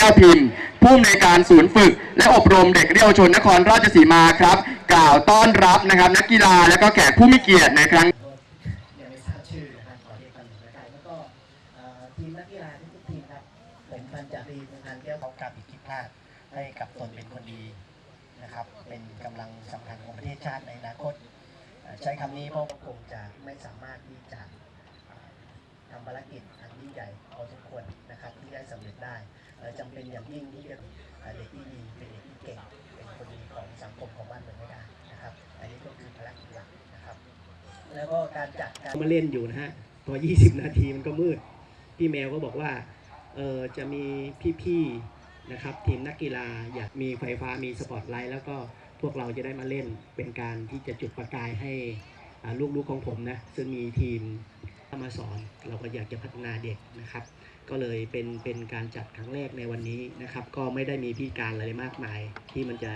ก้วพิมพ์ ผู้อำนวยการศูนย์ฝึก และอบรมเด็กและเยาวชนนครราชสีมาครับ กล่าวต้อนรับนะครับ นักกีฬาและก็แขกผู้มีเกียรติในครั้งยังไม่ทราบชื่อนะครับขอเรียกกันนะครับแล้วก็ทีมนักกีฬาทุกทีมครับผมพันจารีพงษ์พันธ์แก้วเขากลับอีกคิดพลาดให้กับตนเป็นคนดีนะครับ เป็นกำลังสำคัญของประเทศชาติในอนาคตเอ่อใช้คำนี้เพราะคงจะไม่สามารถที่จะ ทำภารกิจอันยิ่งใหญ่พอสมควรนะครับที่ได้สำเร็จได้เอ่อจำเป็นอย่างยิ่งที่จะเอ่อเด็กที่ดีเป็นเด็กที่เก่งเป็นคนดีของสังคมของบ้านเมืองได้นะครับ อันนี้ก็คือภารกิจหลักนะครับ แล้วก็การจัดการมาเล่นอยู่นะฮะพอ 20 นาทีมันก็มืด พี่แมวก็บอกว่าเออจะมีพี่ๆนะครับทีมนักกีฬาอยากมีไฟฟ้ามีสปอตไลท์แล้วก็พวกเราจะได้มาเล่นเป็นการที่จะจุดประกายให้ลูกๆของผมนะซึ่งมีทีม เข้ามาสอน เราก็อยากจะพัฒนาเด็กนะครับ ก็เลยเป็นเป็นการจัดครั้งแรกในวันนี้นะครับ ก็ไม่ได้มีพิการอะไรมากมายที่มันจะ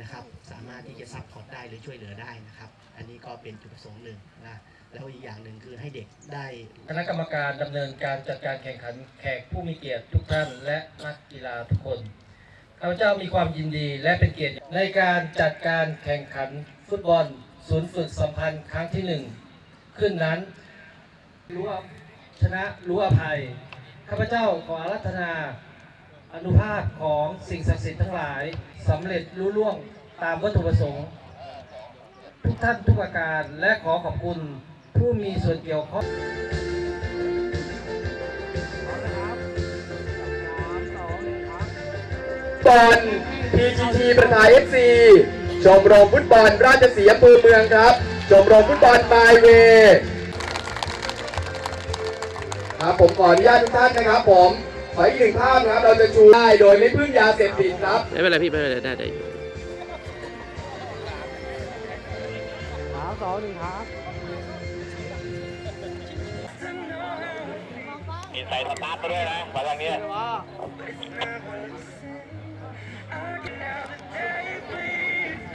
นะครับสามารถที่จะซัพพอร์ตได้หรือช่วยเหลือได้นะครับ อันนี้ก็เป็นจุดประสงค์หนึ่งนะแล้วอีกอย่างหนึ่งคือให้เด็กได้คณะกรรมการดำเนินการจัดการแข่งขันแขกผู้มีเกียรติทุกท่านและนักกีฬาทุกคนข้าพเจ้ามีความยินดีและเป็นเกียรติในการจัดการแข่งขันฟุตบอล ศูนย์ฝึกสัมพันธ์ครั้งที่หนึ่งขึ้นนั้น รู้ว่าชนะรู้อภัย ข้าพเจ้าขออารัธนาอนุภาพของสิ่งศักดิ์สิทธิ์ทั้งหลายสำเร็จรุ่ล่วงตามวัตถุประสงค์ ทุกท่านทุกประการและขอขอบคุณผู้มีส่วนเกี่ยวข้องบอล PGT ประทาย FC ชมรมฟุตบอลราชสีอำเภอเมืองครับ ชมรมฟุตบอลมายเว ครับผมขออนุญาตทุกท่านนะครับ ผมขออีกหนึ่งภาพนะครับ เราจะชูได้โดยไม่พึ่งยาเสพติดครับ ไม่เป็นไรพี่ไม่เป็นไรได้ได้อยู่มีใส่สตาร์ทมาด้วยนะมาทางนี้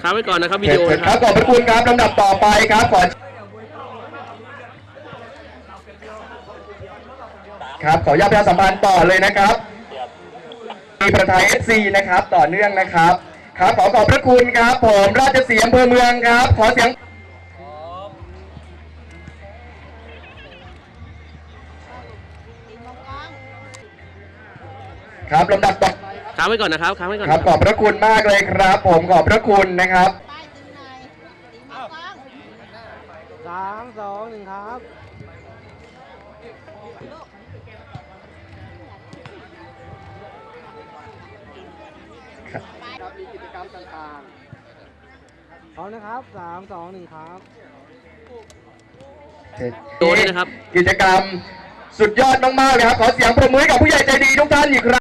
ค้างไว้ก่อนนะครับวิเสร็ดีจโอเสร็จนะคครัรับบขอบพระคุณครับลำดับต่อไปครับขอ ครับขออนุญาตประชาสัมพันธ์ต่อเลยนะครับมีประธานเอซีนะครับต่อเนื่องนะครับ ครับขอขอบพระคุณครับ ผมราชสีห์อำเภอเมืองครับ ขอเสียงครับลำดับต่อค้างไว้ก่อนนะครับค้างไว้ก่อนครับขอบพระคุณมากเลยครับ ผมขอบพระคุณนะครับป้ายตึงหน่อยตีมากล้องสามสองหนึ่งครับ มีกิจกรรมต่างๆพร้อมนะครับสามสองหนึ่งครับโดด้วยนะครับ กิจกรรมสุดยอดมากๆเลยครับ ขอเสียงปรบมือให้กับผู้ใหญ่ใจดีทุกท่านอีกครั้ง